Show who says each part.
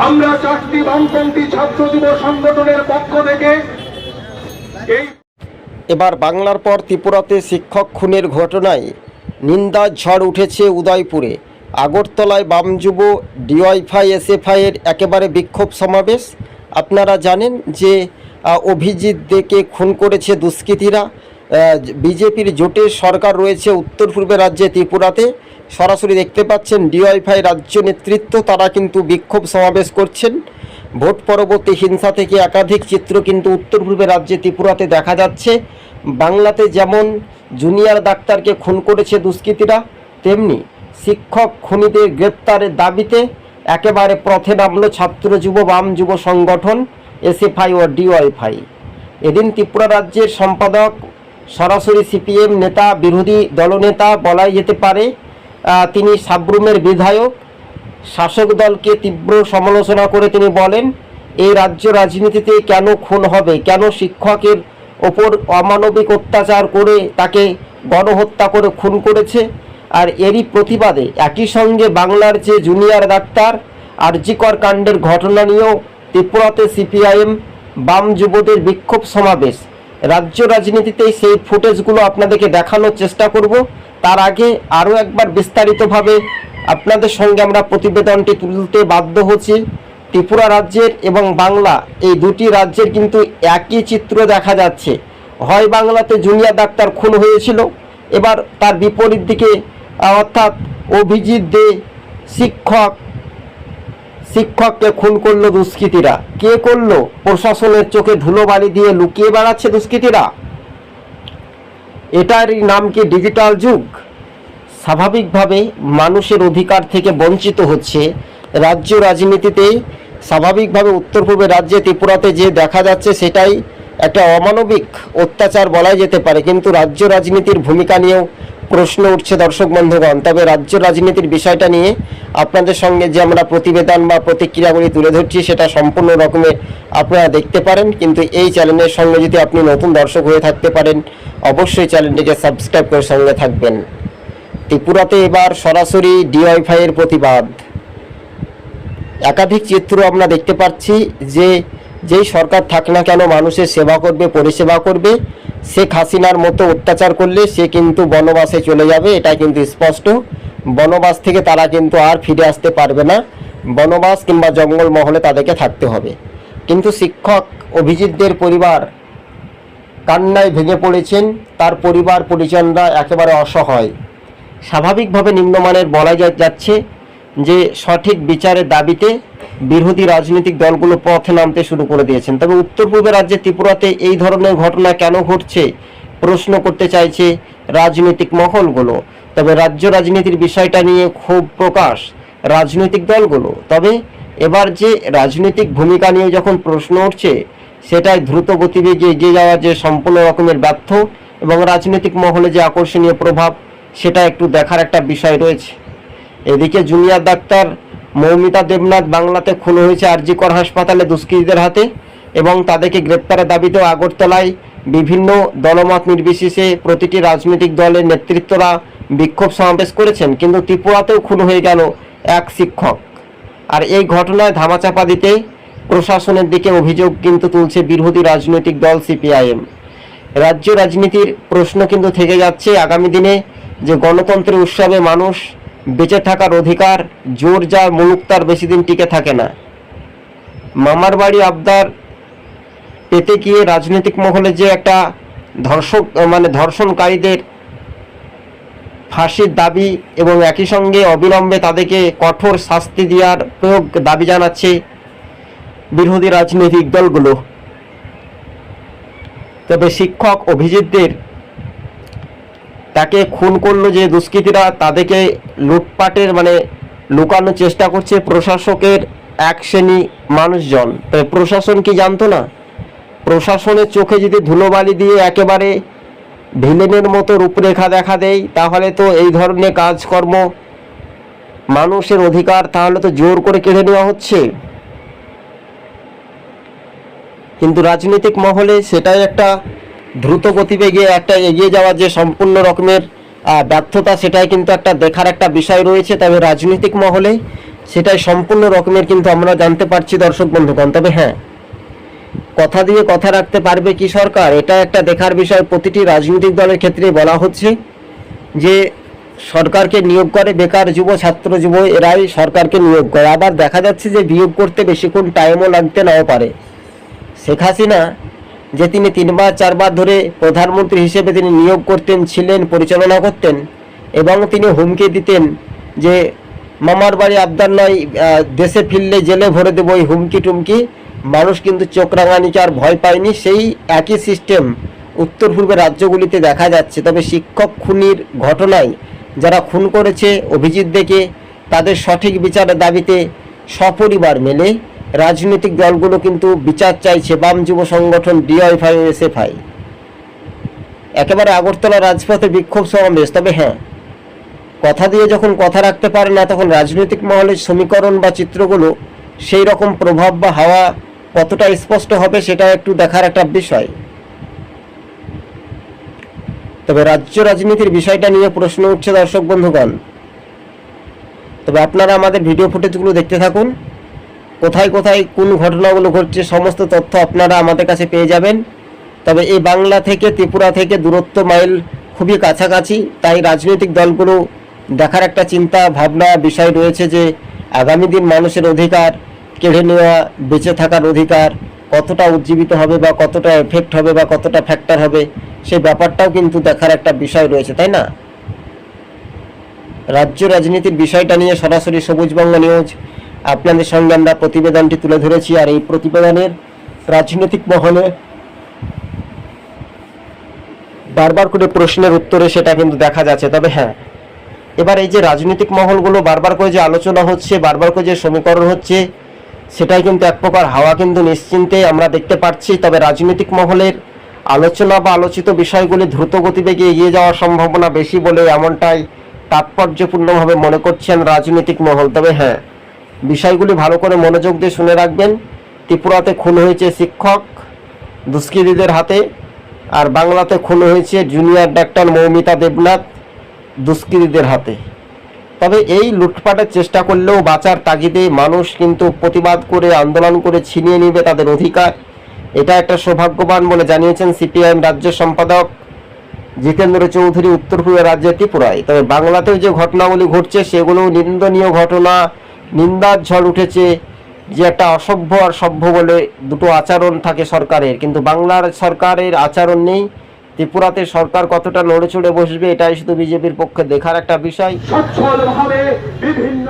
Speaker 1: আমরা চারটি বামপন্থী ছাত্র যুব সংগঠনের পক্ষ থেকে এই
Speaker 2: এবার বাংলার পর ত্রিপুরাতে শিক্ষক খুনের ঘটনায় নিন্দা ঝড় উঠেছে উদয়পুরে। আগরতলায় বাম যুব ডিওয়াইফাই এসএফআইয়ের একেবারে বিক্ষোভ সমাবেশ। আপনারা জানেন যে অভিজিৎ দেকে খুন করেছে দুষ্কৃতীরা। বিজেপির জোটের সরকার রয়েছে উত্তর পূর্বে রাজ্যে ত্রিপুরাতে। সরাসরি দেখতে পাচ্ছেন ডিওয়াইফাই রাজ্য নেতৃত্ব, তারা কিন্তু বিক্ষোভ সমাবেশ করছেন। ভোট পরবর্তী হিংসা থেকে একাধিক চিত্র কিন্তু উত্তর পূর্বে রাজ্যে ত্রিপুরাতে দেখা যাচ্ছে। বাংলাতে যেমন জুনিয়র ডাক্তারকে খুন করেছে দুষ্কৃতীরা, তেমনি শিক্ষক খুনিদের গ্রেপ্তারের দাবিতে একেবারে পথে নামলো ছাত্র যুব, বাম যুব সংগঠন এসএফআই ও ডিওয়াইফাই। এদিন ত্রিপুরা রাজ্যের সম্পাদক, সরাসরি সিপিএম নেতা, বিরোধী দলনেতা বলাই যেতে পারে তিনি সাবরুমের বিধায়ক। শাসক দলকে তীব্র সমালোচনা করে তিনি বলেন, এই রাজ্য রাজনীতিতে কেন খুন হবে? কেন শিক্ষকের ওপর অমানবিক অত্যাচার করে তাকে গণহত্যা করে খুন করেছে? আর এরই প্রতিবাদে একই সঙ্গে বাংলার যে জুনিয়র ডাক্তার আরজিকর কাণ্ডের ঘটনা নিয়েও ত্রিপুরাতে সিপিআইএম বাম যুবদের বিক্ষোভ সমাবেশ। রাজ্য রাজনীতিতে সেই ফুটেজগুলো আপনাদেরকে দেখানোর চেষ্টা করব। তার আগে আরও একবার বিস্তারিতভাবে আপনাদের সঙ্গে আমরা প্রতিবেদনটি তুলতে বাধ্য হচ্ছি। ত্রিপুরা রাজ্যের এবং বাংলা, এই দুটি রাজ্যের কিন্তু একই চিত্র দেখা যাচ্ছে। হয় বাংলাতে জুনিয়র ডাক্তার খুন হয়েছিল, এবার তার বিপরীত দিকে অর্থাৎ অভিজিৎ দে শিক্ষক, শিক্ষককে খুন করল দুষ্কৃতীরা। কে করল? প্রশাসনের চোখে ধুলো বালি দিয়ে লুকিয়ে বেড়াচ্ছে দুষ্কৃতীরা। এটারই নাম কি ডিজিটাল যুগ? স্বাভাবিকভাবে মানুষের অধিকার থেকে বঞ্চিত হচ্ছে রাজ্য রাজনীতিতে। স্বাভাবিকভাবে উত্তর পূর্বে রাজ্যে ত্রিপুরাতে যে দেখা যাচ্ছে সেটাই একটা অমানবিক অত্যাচার বলা যেতে পারে। কিন্তু রাজ্য রাজনীতির ভূমিকা নিয়েও প্রশ্ন উঠছে দর্শক বন্ধুগণ। তবে রাজ্য রাজনীতির বিষয়টা নিয়ে আপনাদের সঙ্গে যে আমরা প্রতিবেদন বা প্রতিক্রিয়াগুলি তুলে ধরছি সেটা সম্পূর্ণ রকমের আপনারা দেখতে পারেন। কিন্তু এই চ্যানেলের সঙ্গে যদি আপনি নতুন দর্শক হয়ে থাকতে পারেন অবশ্যই চ্যানেলটিকে সাবস্ক্রাইব করে সঙ্গে থাকবেন। ত্রিপুরাতে এবার সরাসরি ডিওয়াইফাই এর প্রতিবাদ। একাধিক চিত্র আমরা দেখতে পাচ্ছি যে যেই সরকার থাক না কেন মানুষের সেবা করবে, পরিষেবা করবে, শেখ হাসিনার মতো অত্যাচার করলে সে কিন্তু বনবাসে চলে যাবে এটা কিন্তু স্পষ্ট। বনবাস থেকে তারা কিন্তু আর ফিরে আসতে পারবে না। বনবাস কিংবা জঙ্গল মহলে তাদেরকে থাকতে হবে। কিন্তু শিক্ষক অভিজিৎদের পরিবার কান্নায় ভেঙে পড়েছেন, তার পরিবার পরিজনরা একেবারে অসহায়। স্বাভাবিকভাবে নিম্নমানের বলা যাচ্ছে যে, সঠিক বিচারের দাবিতে বিরোধী রাজনৈতিক দলগুলো পথে নামতে শুরু করে দিয়েছেন। তবে উত্তর পূর্বে রাজ্যে ত্রিপুরাতে এই ধরনের ঘটনা কেন ঘটছে, প্রশ্ন করতে চাইছে রাজনৈতিক মহলগুলো। তবে রাজ্য রাজনীতির বিষয়টা নিয়ে খুব প্রকাশ রাজনৈতিক দলগুলো। তবে এবার যে রাজনৈতিক ভূমিকা নিয়ে যখন প্রশ্ন উঠছে সেটাই দ্রুত গতিবেগে এগিয়ে যাওয়া যে সম্পূর্ণ রকমের ব্যর্থ এবং রাজনৈতিক মহলে যে আকর্ষণীয় প্রভাব, সেটা একটু দেখার একটা বিষয় রয়েছে। এদিকে জুনিয়র ডাক্তার মৌমিতা দেবনাথ বাংলাতে খুন হয়েছে আরজিকর হাসপাতালে দুষ্কৃতীদের হাতে এবং তাদেরকে গ্রেপ্তারের দাবিতে আগরতলায় বিভিন্ন দলমত নির্বিশেষে প্রতিটি রাজনৈতিক দলের নেতৃত্বরা বিক্ষোভ সমাবেশ করেছেন, কিন্তু ত্রিপুরাতেও খুন হয়ে গেল এক শিক্ষক। আর এই ঘটনায় ধামাচাপা দিতে প্রশাসনের দিকে অভিযোগ কিন্তু তুলছে বিরোধী রাজনৈতিক দল সিপিআইএম। রাজ্য রাজনীতির প্রশ্ন কিন্তু থেকে যাচ্ছে আগামী দিনে যে গণতন্ত্রের উৎসবে মানুষ বেঁচে থাকার অধিকার, জোর যার মুলুক তার বেশি দিন টিকে থাকে না। মামার বাড়ি আবদার পেতে গিয়ে রাজনৈতিক মহলে যে একটা ধর্ষক মানে ধর্ষণকারীদের ফাঁসির দাবি এবং একই সঙ্গে অবিলম্বে তাদেরকে কঠোর শাস্তি দেওয়ার প্রয়োগ দাবি জানাচ্ছে বিরোধী রাজনৈতিক দলগুলো। তবে শিক্ষক অভিজিৎদের তাকে খুন করল যে দুষ্কৃতীরা, তাদেরকে লুটপাটের মানে লুকানোর চেষ্টা করছে প্রশাসকের এক শ্রেণি মানুষজন। তবে প্রশাসন কি জানতো না? প্রশাসনের চোখে যদি ধুলোবালি দিয়ে একেবারে ভিলেনের মতো রূপরেখা দেখা দেয়, তাহলে তো এই ধরনের কাজকর্ম মানুষের অধিকার তাহলে তো জোর করে কেড়ে নেওয়া হচ্ছে। কিন্তু রাজনৈতিক মহলে সেটাই একটা দ্রুত গতিবেগে একটা এগিয়ে যাওয়ার যে সম্পূর্ণ রকমের ব্যর্থতা, সেটাই কিন্তু একটা দেখার একটা বিষয় রয়েছে। তবে রাজনৈতিক মহলে সেটাই সম্পূর্ণ রকমের কিন্তু আমরা জানতে পারছি দর্শক বন্ধুগণ। তবে হ্যাঁ কথা দিয়ে কথা রাখতে পারবে কি সরকার? এটা একটা দেখার বিষয়। প্রতিটি রাজনৈতিক দলের ক্ষেত্রে বলা হচ্ছে যে সরকারকে নিয়োগ করে বেকার যুব, ছাত্র যুব, এরাই সরকারকে নিয়োগ করে। আবার দেখা যাচ্ছে যে বিয়োগ করতে বেশিক্ষণ টাইমও লাগতে নাও পারে। শেখ হাসিনা, যে তিনি তিনবার, চারবার ধরে প্রধানমন্ত্রী হিসেবে তিনি নিয়োগ করতেন, ছিলেন, পরিচালনা করতেন এবং তিনি হুমকি দিতেন যে মামার বাড়ি আবদার নয় দেশে ফিরলে জেলে ভরে দেবো এই হুমকি টুমকি। মানুষ কিন্তু চোখ রাঙানিকে আর ভয় পায়নি। সেই একই সিস্টেম উত্তর পূর্বের রাজ্যগুলিতে দেখা যাচ্ছে। তবে শিক্ষক খুনির ঘটনায় যারা খুন করেছে অভিজিৎ দেখে তাদের সঠিক বিচারের দাবিতে সপরিবার মেলে। রাজনৈতিক দলগুলো কিন্তু বিচার চাইছে বাম যুব সংগঠন ডিওয়াইফাই ও এসএফআই। একেবারে আগরতলা রাজপথে বিক্ষোভ সমাবেশ, তবে হ্যাঁ কথা দিয়ে যখন কথা রাখতে পারে না, তখন রাজনৈতিক মহলের সমীকরণ বা চিত্রগুলো সেই রকম প্রভাব বা হাওয়া কতটা স্পষ্ট হবে সেটা একটু দেখার একটা বিষয়। তবে রাজ্য রাজনীতির বিষয়টা নিয়ে প্রশ্ন উঠছে দর্শক বন্ধুগণ। তবে আপনারা আমাদের ভিডিও ফুটেজগুলো দেখতে থাকুন। কোথায় কোথায় কোন ঘটনাগুলো ঘটছে, সমস্ত তথ্য আপনারা আমাদের কাছে পেয়ে যাবেন। তবে এই বাংলা থেকে, ত্রিপুরা থেকে দূরত্ব মাইল খুবই কাছাকাছি, তাই রাজনৈতিক দলগুলো দেখার একটা চিন্তা, ভাবনা, বিষয় রয়েছে যে আগামী দিন মানুষের অধিকার কেড়ে নেওয়া, বেঁচে থাকার অধিকার কতটা উজ্জীবিত হবে বা কতটা এফেক্ট হবে বা কতটা ফ্যাক্টর হবে সেই ব্যাপারটাও কিন্তু দেখার একটা বিষয় রয়েছে, তাই না? রাজ্য রাজনীতির বিষয়টা নিয়ে সরাসরি সবুজবঙ্গ নিউজ আপনাদের সঙ্গে আমরা প্রতিবেদনটি তুলে ধরেছি আর এই প্রতিবেদনের রাজনৈতিক মহলে বারবার করে প্রশ্নের উত্তরে সেটা কিন্তু দেখা যাচ্ছে। তবে হ্যাঁ এবার এই যে রাজনৈতিক মহলগুলো বারবার করে যে আলোচনা হচ্ছে, বারবার করে যে সমীকরণ হচ্ছে, সেটাই কিন্তু এক প্রকার হাওয়া কিন্তু নিশ্চিন্তে আমরা দেখতে পাচ্ছি। তবে রাজনৈতিক মহলের আলোচনা বা আলোচিত বিষয়গুলি দ্রুত গতিবেগে এগিয়ে যাওয়ার সম্ভাবনা বেশি বলে এমনটাই তাৎপর্যপূর্ণভাবে মনে করছেন রাজনৈতিক মহল। তবে হ্যাঁ বিষয়গুলি ভালো করে মনোযোগ দিয়ে শুনে রাখবেন। ত্রিপুরাতে খুন হয়েছে শিক্ষক দুষ্কৃতীদের হাতে, আর বাংলাতে খুন হয়েছে জুনিয়র ডাক্তার মৌমিতা দেবনাথ দুষ্কৃতীদের হাতে। তবে এই লুটপাটের চেষ্টা করলেও বাঁচার তাগিদে মানুষ কিন্তু প্রতিবাদ করে, আন্দোলন করে ছিনিয়ে নিবে তাদের অধিকার। এটা একটা সৌভাগ্যবান বলে জানিয়েছেন সিপিআইএম রাজ্য সম্পাদক জিতেন্দ্র চৌধুরী উত্তর পূর্ব রাজ্যের ত্রিপুরায়। তবে বাংলাতেও যে ঘটনাগুলি ঘটছে, সেগুলো নিন্দনীয় ঘটনা নিন্দার ঝড় উঠেছে যে একটা অসভ্য আর সভ্য বলে দুটো আচরণ থাকে সরকারের। কিন্তু বাংলার সরকারের আচরণ নেই। ত্রিপুরাতে সরকার কতটা নড়ে চড়ে বসবে, এটাই শুধু বিজেপির পক্ষে দেখার একটা বিষয়।
Speaker 1: বিভিন্ন